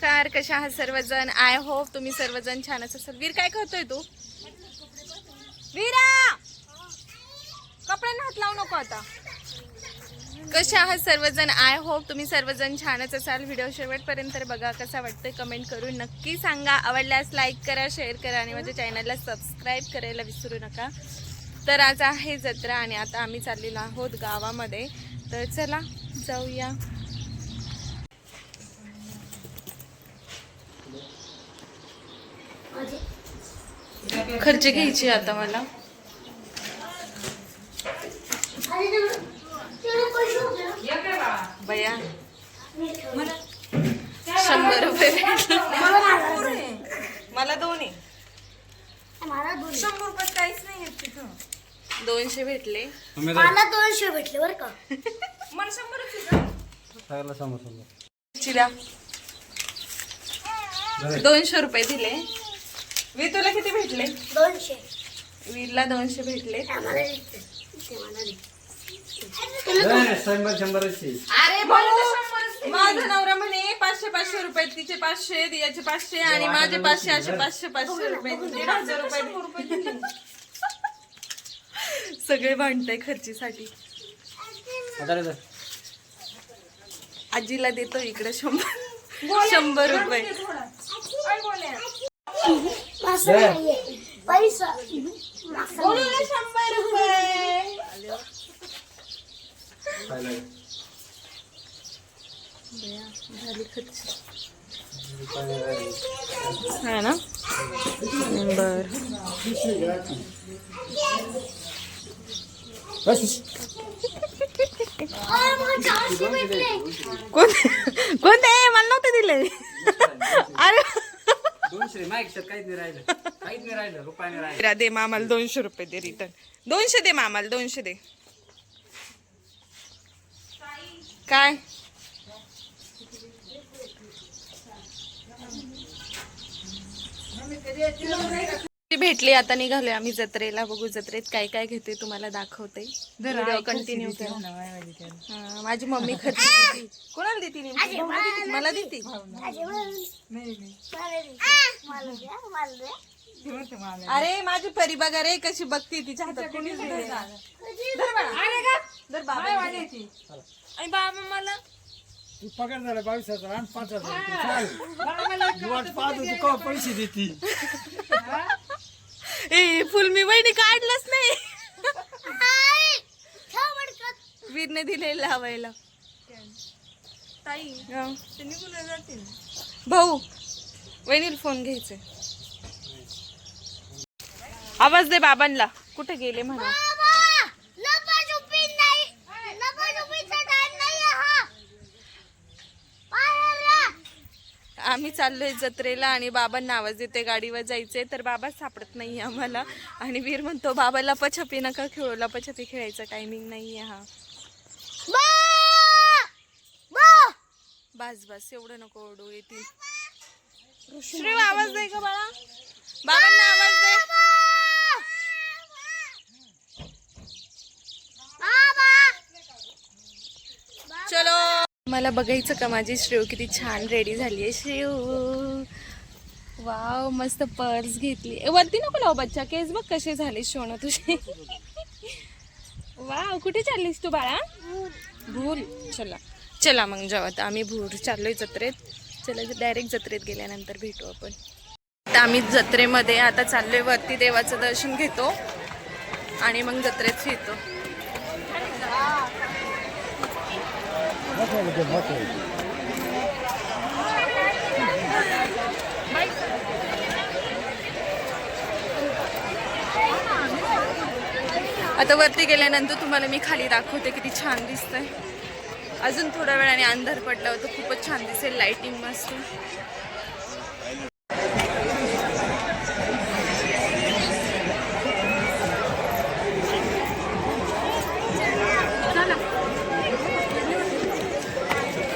नमस्कार कशा आहात सर्वजण? आय होप तुम्ही सर्वजण छानच असाल. वीर काय करतोय तू? वीरा! कपड्यांना हात लावू नको आता. कशा आहात सर्वजण? आय होप तुम्ही सर्वजण छानच असाल. व्हिडिओ शेवटपर्यंत बघा कसा वाटतोय. कमेंट करून नक्की सांगा. आवडल्यास लाईक करा शेअर करा आणि माझ्या चॅनलला सबस्क्राईब करायला विसरू नका. तर आज आहे जत्रा आणि आता आम्ही चाललेलो आहोत गावामध्ये. तर चला जाऊया. खर्च घ्यायची आता मला. बया. शंभर रुपये भेटले. मला दोन आहे. शंभर रुपये काहीच नाही येत तिथं. दोनशे भेटले. मला दोनशे भेटले बरं का. मला चिरा. दोनशे रुपये दिले. वी तुला किती भेटले? दोनशे. वीरला दोनशे भेटले. शंभर अरे भाऊ माझा नवरा म्हणे पाचशे पाचशे रुपये तिचे पाचशे याचे पाचशे आणि माझे पाचशे असे पाचशे पाचशे रुपये दीड हजार रुपये. सगळे भांडताय खर्चीसाठी. आजीला देतो इकडे शंभर. शंभर रुपये. नाहीये. पैसा. शंभर रुपये. हा ना? बर. कोण कोणते? मला नव्हते दिले. अरे. दोनशे माझ्या काहीच नाही राहिलं. काहीच नाही राहिलं रुपयाने राहिलं. दे मामाला दोनशे रुपये दे रिटर्न दोनशे दे मामाला दोनशे दे. काय? भेटली आता निघालोय आम्ही जत्रेला बघू जत्रेत काय काय घेते तुम्हाला दाखवते. व्हिडिओ कंटिन्यू करा. माझी मम्मी खर्च देते. कोणाला देते? मला देते. अरे, मला दे. मला द्या, मला द्या. अरे माझी परी बघा रे कशी बघते तिच्या हातात कोणीच नाही. धर बाळा. धर बाबा. आणि बाबा मला. तू पगार झाला बावीस हजार आणि पाच हजार. पैसे देते? ए फुल मी बहिणी काढलंच नाही. वीरने दिले लावायला. ताई हं. ते निघून जातील. भाऊ वहिनीला फोन घ्यायचे आवाज दे बाबांना. कुठे गेले म्हणा बाबा, लपाछुपी नाही. लपाछुपीचा time नाहीये हा. बाहेर या. आम्ही चाललोय जत्रेला आणि बाबांना आवाज देते गाडीवर जायचंय तर बाबा सापडत नाहीये आम्हाला. आणि वीर म्हणतो बाबा लपाछपी नका खेळू लपाछपी खेळायचा टायमिंग नाहीये हा. बा! बा! बस बस एवढं नको ओरडू येतील. श्री आवाज दे का बाळा. बाबांना आवाज दे बाबा! चलो मला बघायचं का? माझी श्रेव किती छान रेडी झाली आहे. श्रेव वाव मस्त पर्स घेतली. वरती नको लाव बच्चा. केस बघ कसे झाले शोण तुझे. वाव कुठे चाललीस तू बाळा? भूल. चला. चला मग जेव्हा आम्ही भूर चाललोय जत्रेत. चला डायरेक्ट जत्रेत गेल्यानंतर भेटू आपण. आता आम्ही जत्रेमध्ये आता चाललोय. वरती देवाचं दर्शन घेतो. आणि मग जत्रेत फिरतो. आता वरती गेल्यानंतर तुम्हाला मी खाली दाखवते किती छान दिसतंय. अजून थोड्या वेळाने अंधार पडला होता खूपच छान दिसेल लाइटिंग मस्त.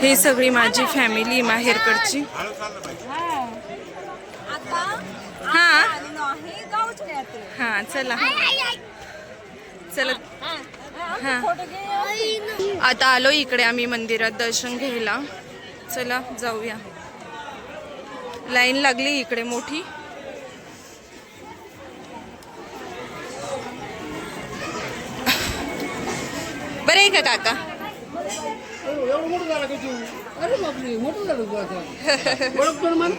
हे सगळी माझी फॅमिली माहेरकडची. हा. हा चला. चला. हा आता आलो इकडे आम्ही मंदिरात दर्शन घ्यायला. चला जाऊया. लाईन लागली इकडे मोठी. बरं आहे का काका? एवढं मोठं झालं का तू अरे बापरे मोठं झालं तू आता? ओळखतो ना मला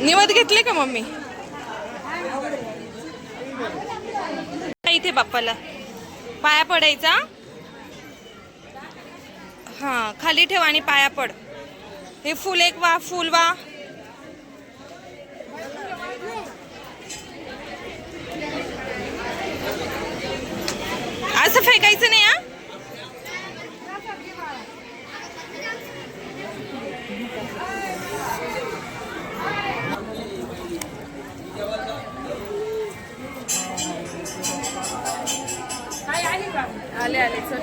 निवद घेतले का मम्मी? इथे बाप्पाला. पाया पडायचा? हां खाली ठेव आणि पाया पड. हे फुल एक वा फुल वा. असं फेकायचं नाही हा? आले आले चल.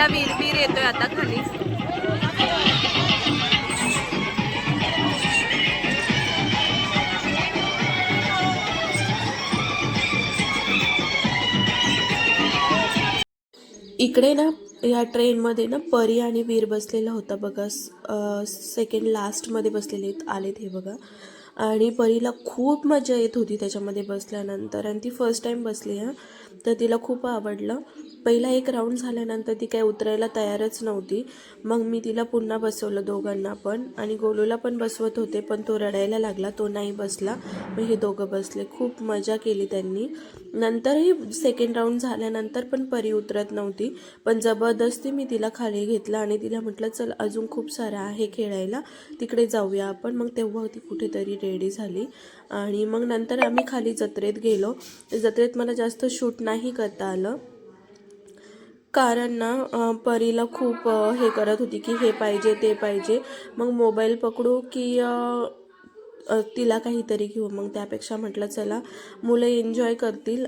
दर्शन वीर वीर येतोय आता खाली. इकडे ना या ट्रेनमध्ये ना परी आणि वीर बसलेला होता बघा. सेकंड लास्टमध्ये बसलेले आलेत हे बघा. आणि परीला खूप मजा येत होती त्याच्यामध्ये बसल्यानंतर. आणि ती फर्स्ट टाईम बसली हां. तर तिला खूप आवडलं. पहिला एक राऊंड झाल्यानंतर ती काय उतरायला तयारच नव्हती. मग मी तिला पुन्हा बसवलं दोघांना पण. आणि गोलूला पण बसवत होते पण तो रडायला लागला तो नाही बसला. मग हे दोघं बसले. खूप मजा केली त्यांनी. नंतरही सेकंड राऊंड झाल्यानंतर पण परी उतरत नव्हती. पण जबरदस्ती मी तिला खाली घेतलं आणि तिला म्हटलं चल अजून खूप सारं आहे खेळायला. तिकडे जाऊया आपण. मग तेव्हा ती कुठेतरी रेडी झाली. आणि मग नंतर आम्ही खाली जत्रेत गेलो. जत्रेत मला जास्त शूट नाही करता आलं. कारण ना परीला खूप हे करत होती की हे पाहिजे ते पाहिजे. मग मोबाईल पकडू की तिला काहीतरी घेऊ मग त्यापेक्षा म्हटलं चला मुलं एन्जॉय करतील.